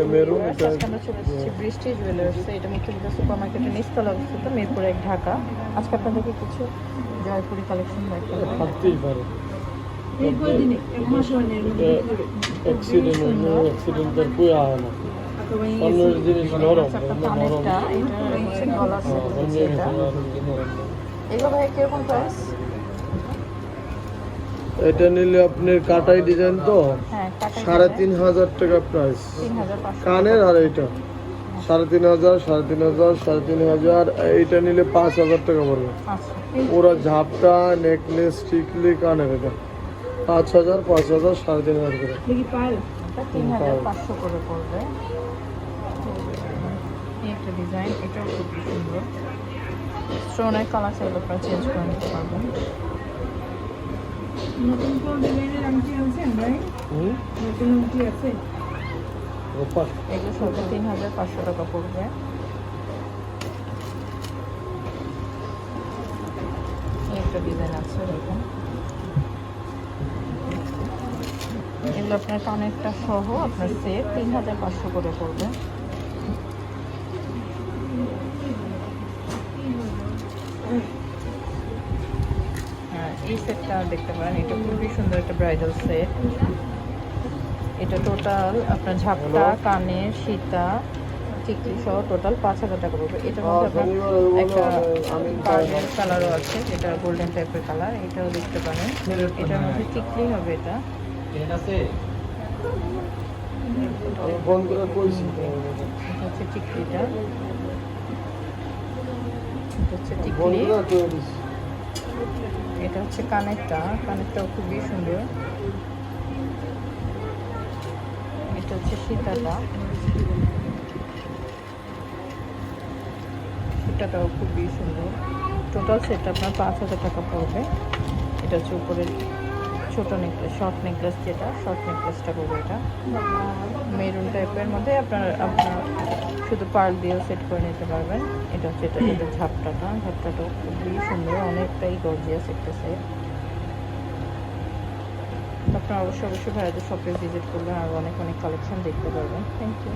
এটা মেরুন এটা আমরা চলে এসেছি বৃষ্টি জুয়েলার্সে এটা মুক্তিযোদ্ধা সুপার মার্কেটের নিচতলা অবস্থিত মিরপুর এক ঢাকা। আজকে আপনাদেরকে কিছু জয়পুরি কালেকশন দেখাবো। থাকতেই পারে। এই কয়দিনে এক মাস হয়নি এর মধ্যে অ্যাক্সিডেন্ট অ্যাক্সিডেন্ট তার কই আয় না। একেবারে জিনিস নরম আচ্ছা, নরম। এটা হচ্ছে হ্যাঁ, সেট। এগুলো ভাই কীরকম প্রাইস এটা নিলে আপনার কাটাই ডিজাইন তো? হ্যাঁ সাড়ে তিন হাজার টাকা প্রাইস কানের আর এইটা? সাড়ে তিন হাজার সাড়ে তিন হাজার সাড়ে তিন হাজার এইটা নিলে পাঁচ হাজার টাকা পড়বে। আচ্ছা পুরো ঝাপটা নেকলেস টিকলি কানের এটা। পাঁচ হাজার পাঁচ হাজার সাড়ে তিন হাজার করে। এটা একটা ডিজাইন এটাও খুব সুন্দর। স্টোনের কালার চাইলে আপনারা চেঞ্জ করে নিতে পারবেন। নতুন ডিজাইনের আংটি নতুন আছে এগুলো তিন হাজার পাঁচশো টাকা পড়বে ডিজাইন আছে দেখুন এগুলো আপনার কানেরটা সহ আপনার সেট তিন হাজার পাঁচশো করে পড়বে সেটটা দেখতে পারেন। এটা খুবই সুন্দর একটা ব্রাইডাল সেট এটা টোটাল আপনার ঝাপটা কানে সীতা টিকলি সহ টোটাল পাঁচ হাজার টাকা পড়বে। এটার মধ্যে আপনার একটা পার্লের কালারও আছে যেটা গোল্ডেন টাইপের কালার এটাও দেখতে পারেন। এটার মধ্যে টিকলি হবে এটা। হচ্ছে টিকলিটা এটা হচ্ছে ফোন এটা হচ্ছে কানেরটা। কানেরটাও খুবই সুন্দর। এটা হচ্ছে সীতাটা। সীতাটাও খুবই সুন্দর। টোটাল সেটটা আপনার পাঁচ হাজার টাকা পড়বে। এটা হচ্ছে উপরে ছোট নেকলেস শর্ট নেকলেস যেটা শর্ট নেকলেসটা পড়বে এটা। মেরুন টাইপের মধ্যে আপনার আপনার শুধু পার্ল দিয়েও সেট করে নিতে পারবেন। এটা হচ্ছে এটা যেটা ঝাপটাটা। ঝাপটাটাও খুবই সুন্দর, অনেকটাই গর্জিয়াস একটা সেট আপনারা অবশ্যই অবশ্যই ভাইয়াদের শপে ভিজিট করবেন আর অনেক অনেক কালেকশন দেখতে পারবেন। Thank you